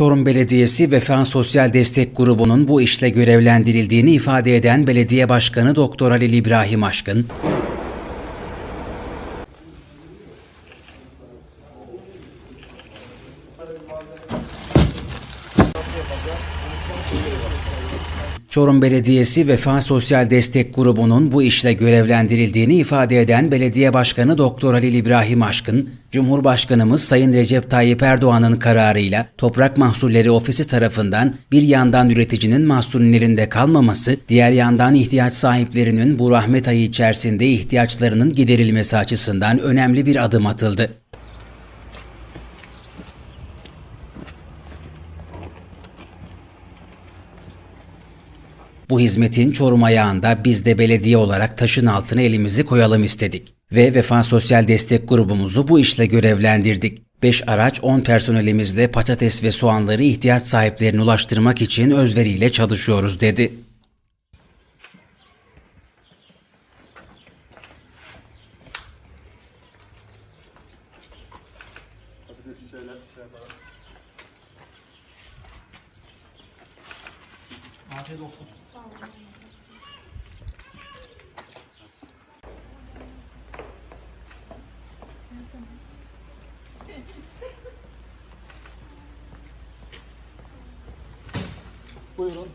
Çorum Belediyesi Vefa Sosyal Destek Grubu'nun bu işle görevlendirildiğini ifade eden Belediye Başkanı Doktor Halil İbrahim Aşkın, Çorum Belediyesi Vefa Sosyal Destek Grubu'nun bu işle görevlendirildiğini ifade eden Belediye Başkanı Doktor Halil İbrahim Aşkın, Cumhurbaşkanımız Sayın Recep Tayyip Erdoğan'ın kararıyla Toprak Mahsulleri Ofisi tarafından bir yandan üreticinin mahsulün elinde kalmaması, diğer yandan ihtiyaç sahiplerinin bu rahmet ayı içerisinde ihtiyaçlarının giderilmesi açısından önemli bir adım atıldı. Bu hizmetin Çorum ayağında biz de belediye olarak taşın altına elimizi koyalım istedik. Ve Vefa Sosyal Destek grubumuzu bu işle görevlendirdik. 5 araç 10 personelimizle patates ve soğanları ihtiyaç sahiplerine ulaştırmak için özveriyle çalışıyoruz dedi. Afiyet olsun. Buyurun.